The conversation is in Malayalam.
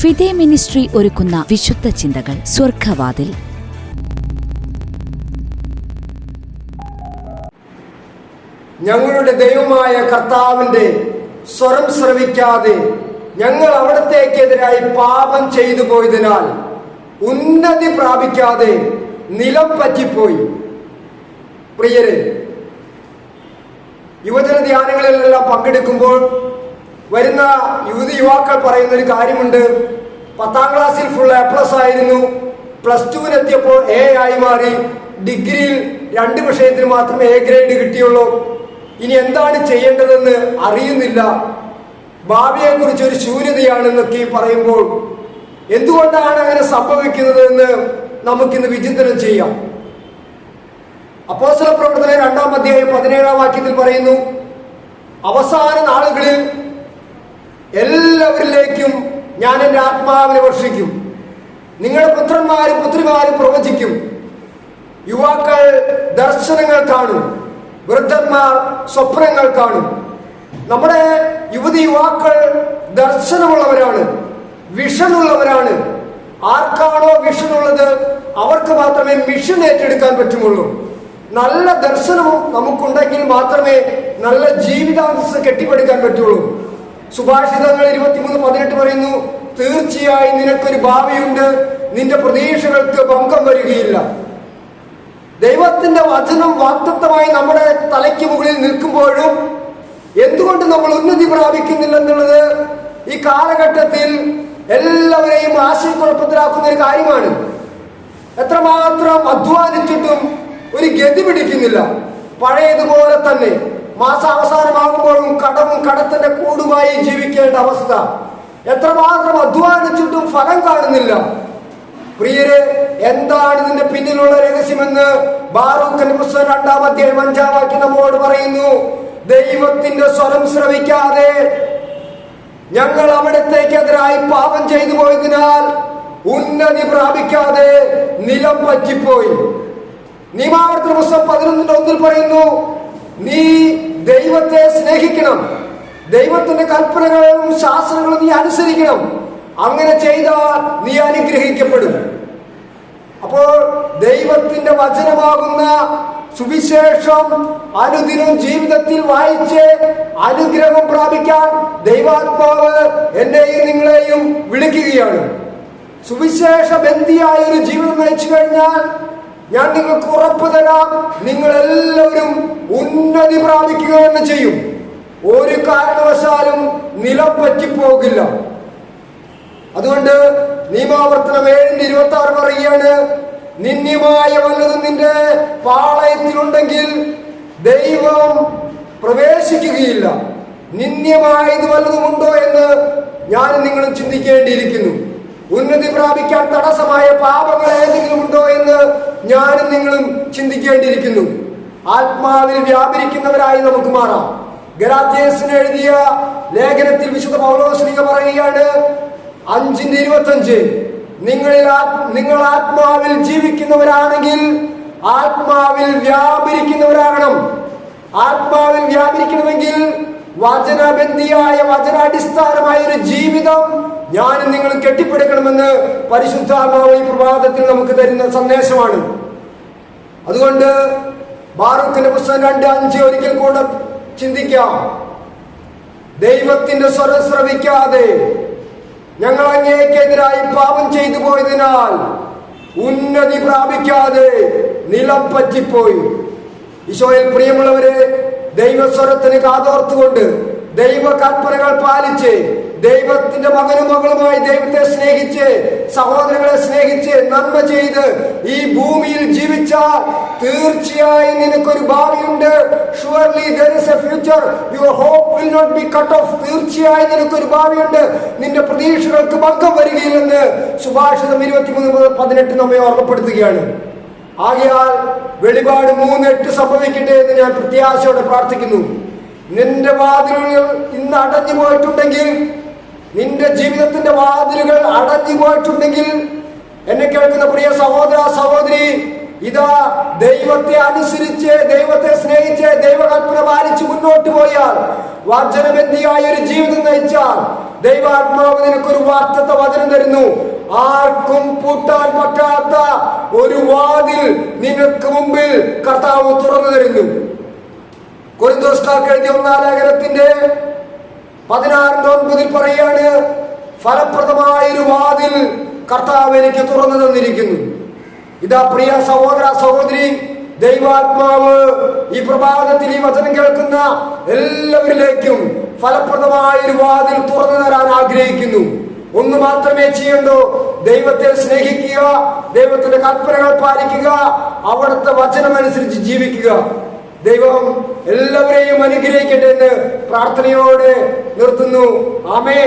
ഫിദെ മിനിസ്ട്രി ഒരുക്കുന്ന വിശുദ്ധ ചിന്തകൾ സ്വർഗവാതിൽ ഞങ്ങളുടെ ദൈവമായ കർത്താവിന്റെ സ്വരം ശ്രവിക്കാതെ ഞങ്ങൾ അവിടത്തേക്കെതിരായി പാപം ചെയ്തു പോയതിനാൽ ഉന്നതി പ്രാപിക്കാതെ നിലം പറ്റിപ്പോയി. പ്രിയരെ യുവജന ധ്യാനങ്ങളിലെല്ലാം പങ്കെടുക്കുമ്പോൾ വരുന്ന യുവതി യുവാക്കൾ പറയുന്ന ഒരു കാര്യമുണ്ട്. പത്താം ക്ലാസ്സിൽ ഫുൾ എ പ്ലസ് ആയിരുന്നു. പ്ലസ് ടുവിനെത്തിയപ്പോൾ എ ആയി മാറി. ഡിഗ്രിയിൽ രണ്ട് വിഷയത്തിന് മാത്രമേ എ ഗ്രേഡ് കിട്ടിയുള്ളൂ. ഇനി എന്താണ് ചെയ്യേണ്ടതെന്ന് അറിയുന്നില്ല. ഭാവിയെക്കുറിച്ച് ഒരു ശൂന്യതയാണെന്നൊക്കെ പറയുമ്പോൾ എന്തുകൊണ്ടാണ് അങ്ങനെ സംഭവിക്കുന്നത് എന്ന് നമുക്കിന്ന് വിചിന്തനം ചെയ്യാം. അപ്പോസല പ്രവർത്തനം രണ്ടാം അധ്യായം പതിനേഴാം വാക്യത്തിൽ പറയുന്നു അവസാന നാളുകളിൽ എല്ലാവരിലേക്കും ഞാൻ എന്റെ ആത്മാവിനെ വർഷിക്കും. നിങ്ങളുടെ പുത്രന്മാരും പുത്രിമാരും പ്രവചിക്കും. യുവാക്കൾ ദർശനങ്ങൾ കാണും. വൃദ്ധന്മാർ സ്വപ്നങ്ങൾ കാണും. നമ്മുടെ യുവതി യുവാക്കൾ ദർശനമുള്ളവരാണ് വിഷനുള്ളവരാണ്. ആർക്കാണോ വിഷനുള്ളത് അവർക്ക് മാത്രമേ മിഷൻ ഏറ്റെടുക്കാൻ പറ്റുമുള്ളൂ. നല്ല ദർശനവും നമുക്കുണ്ടെങ്കിൽ മാത്രമേ നല്ല ജീവിതാംശം കെട്ടിപ്പടുക്കാൻ പറ്റുള്ളൂ. സുഭാഷിതങ്ങൾ ഇരുപത്തിമൂന്ന് പതിനെട്ട് പറയുന്നു തീർച്ചയായും നിനക്കൊരു ഭാവിയുണ്ട്. നിന്റെ പ്രതീക്ഷകൾക്ക് ഭംഗം വരികയില്ല. ദൈവത്തിന്റെ വചനം വാക്തത്വമായി നമ്മുടെ തലയ്ക്ക് മുകളിൽ നിൽക്കുമ്പോഴും എന്തുകൊണ്ട് നമ്മൾ ഉന്നതി പ്രാപിക്കുന്നില്ലെന്നുള്ളത് ഈ കാലഘട്ടത്തിൽ എല്ലാവരെയും ആശയക്കുഴപ്പത്തിലാക്കുന്ന ഒരു കാര്യമാണ്. എത്രമാത്രം അധ്വാനിച്ചിട്ടും ഒരു ഗതി പിടിക്കുന്നില്ല. പഴയതുപോലെ തന്നെ മാസാവസാനമാകുമ്പോഴും കടവും കടത്തിന്റെ കൂടുമായി ജീവിക്കേണ്ട അവസ്ഥ. എത്രമാത്രം അധ്വാനിച്ചിട്ടും ഫലം കാണുന്നില്ല. പ്രിയരെ എന്താണ് ഇതിന്റെ പിന്നിലുള്ള രഹസ്യമെന്ന് ബാറൂഖിന്റെ പുസ്തകം രണ്ടാം അധ്യായം അഞ്ചാം വാക്യം നമ്മോട് പറയുന്നു. ദൈവത്തിന്റെ സ്വരം ശ്രവിക്കാതെ ഞങ്ങൾ അവിടത്തേക്കെതിരായി പാപം ചെയ്തു പോയതിനാൽ ഉന്നതി പ്രാപിക്കാതെ നിലം പറ്റിപ്പോയി. നിയമാവർത്തന പുസ്തകം പതിനൊന്നിന്റെ ഒന്നിൽ പറയുന്നു നീ ദൈവത്തെ സ്നേഹിക്കണം. ദൈവത്തിന്റെ കൽപ്പനകളും ശാസ്ത്രങ്ങളും നീ അനുസരിക്കണം. അങ്ങനെ ചെയ്താൽ നീ അനുഗ്രഹിക്കപ്പെടും. അപ്പോൾ ദൈവത്തിന്റെ വചനമാകുന്ന സുവിശേഷം അനുദിനം ജീവിതത്തിൽ വായിച്ച് അനുഗ്രഹം പ്രാപിക്കാൻ ദൈവാത്മാവ് എന്നെയും നിങ്ങളെയും വിളിക്കുകയാണ്. സുവിശേഷ ബന്ധിയായ ഒരു ജീവിതം നയിച്ചു കഴിഞ്ഞാൽ ഞാൻ നിങ്ങൾക്ക് ഉറപ്പ് തരാം. നിങ്ങൾ എല്ലാവരും ഉന്നതി പ്രാപിക്കുക തന്നെ ചെയ്യും. ഒരു കാരണവശാലും നിലം പറ്റിപ്പോകില്ല. അതുകൊണ്ട് നിയമാവർത്തനം ഏഴിന്റെ ഇരുപത്തി ആറ് പറയുകയാണ് നിന്യമായ വല്ലതും നിന്റെ പാളയത്തിലുണ്ടെങ്കിൽ ദൈവം പ്രവേശിക്കുകയില്ല. നിന്യമായത് വല്ലതും ഉണ്ടോ എന്ന് ഞാൻ നിങ്ങളും ചിന്തിക്കേണ്ടിയിരിക്കുന്നു. ഉന്നതി പ്രാപിക്കാൻ തടസ്സമായ എന്ന് ഞാനും നിങ്ങളും ചിന്തിക്കേണ്ടിയിരിക്കുന്നു. ആത്മാവിൽ വ്യാപരിക്കുന്നവരായി നമുക്ക് മാറാം. ഗലാത്യസിന് എഴുതിയ ലേഖനത്തിൽ വിശുദ്ധ പൗലോസ്ലിക പറയുകയാണ്. അഞ്ചിന്റെ ഇരുപത്തഞ്ച് നിങ്ങളിൽ നിങ്ങൾ ആത്മാവിൽ ജീവിക്കുന്നവരാണെങ്കിൽ ആത്മാവിൽ വ്യാപരിക്കുന്നവരാകണം. ആത്മാവിൽ വ്യാപരിക്കണമെങ്കിൽ വചനബന്ധിയായ വചനാടിസ്ഥാനമായ ഒരു ജീവിതം ഞാനും നിങ്ങൾ കെട്ടിപ്പടുക്കണമെന്ന് പരിശുദ്ധാത്മാവ് ഈ പ്രഭാതത്തിൽ നമുക്ക് തരുന്ന സന്ദേശമാണ്. അതുകൊണ്ട് ബാറുക്കിന്റെ പുസ്തകം രണ്ട് അഞ്ച് ഒരിക്കൽ കൂടെ ചിന്തിക്കാം. ദൈവത്തിന്റെ സ്വരം ശ്രവിക്കാതെ ഞങ്ങൾ അങ്ങേക്കെതിരായി പാപം ചെയ്തു പോയതിനാൽ ഉന്നതി പ്രാപിക്കാതെ നിലം പറ്റിപ്പോയി. ഈശോയിൽ പ്രിയമുള്ളവരെ ദൈവസ്വരത്തിന് കാതോർത്തുകൊണ്ട് ദൈവ കൽപ്പനകൾ പാലിച്ച് ദൈവത്തിന്റെ മകനും മകളുമായി ദൈവത്തെ സ്നേഹിച്ച് സഹോദരങ്ങളെ സ്നേഹിച്ച് നന്മ ചെയ്ത് ഈ ഭൂമിയിൽ ജീവിച്ചാൽ തീർച്ചയായും നിനക്കൊരു ഭാവിയുണ്ട്. Surely there is a future your hope will not be cut off തീർച്ചയായും നിനക്കൊരു ഭാവിയുണ്ട്. നിന്റെ പ്രതീക്ഷകൾക്ക് ഭംഗം വരികയില്ലെന്ന് സുഭാഷിതം ഇരുപത്തിമൂന്ന് മുതൽ പതിനെട്ട് നമ്മെ ഓർമ്മപ്പെടുത്തുകയാണ്. ആകയാൽ വെളിപാട് മൂന്ന് എട്ട് സംഭവിക്കട്ടെ എന്ന് ഞാൻ പ്രത്യാശയോടെ പ്രാർത്ഥിക്കുന്നു. നിന്റെ വാതിലുകൾ ഇന്ന് അടഞ്ഞു പോയിട്ടുണ്ടെങ്കിൽ നിന്റെ ജീവിതത്തിന്റെ വാതിലുകൾ അടഞ്ഞു പോയിട്ടുണ്ടെങ്കിൽ എന്നെ കേൾക്കുന്ന പ്രിയ സഹോദര സഹോദരി ഇതാ ദൈവത്തെ അനുസരിച്ച് ദൈവത്തെ സ്നേഹിച്ച് ദൈവകൽപ്പന പാലിച്ച് മുന്നോട്ട് പോയാൽ വചനബന്ധിയായ ഒരു ജീവിതം നയിച്ചാൽ ദൈവാത്മാവ് നിനക്കൊരു വാർത്തത്തെ വചനം തരുന്നു. ആർക്കും പൂട്ടാൻ പറ്റാത്ത ഒരു വാതിൽ നിനക്ക് മുമ്പിൽ കർത്താവ് തുറന്നു തരുന്നു. കൊരിന്തോസ്കാർക്ക് എഴുതിയ ഒന്നാം പതിനാറിന്റെ ഒൻപതിൽ പറയാണ് ഫലപ്രദമായ ഒരു വാതിൽ കർത്താവ് എനിക്ക് തുറന്നു തന്നിരിക്കുന്നു. ഇതാ പ്രിയ സഹോദര സഹോദരി ദൈവാത്മാവ് ഈ പ്രഭാതത്തിൽ ഈ വചനം കേൾക്കുന്ന എല്ലാവരിലേക്കും ഫലപ്രദമായ ഒരു വാതിൽ തുറന്നു തരാൻ ആഗ്രഹിക്കുന്നു. ഒന്ന് മാത്രമേ ചെയ്യണ്ടോ ദൈവത്തെ സ്നേഹിക്കുക ദൈവത്തിന്റെ കൽപ്പനകൾ പാലിക്കുക അവിടുത്തെ വചനമനുസരിച്ച് ജീവിക്കുക. ദൈവം എല്ലാവരെയും അനുഗ്രഹിക്കട്ടെ എന്ന് പ്രാർത്ഥനയോടെ നിർത്തുന്നു. ആമേ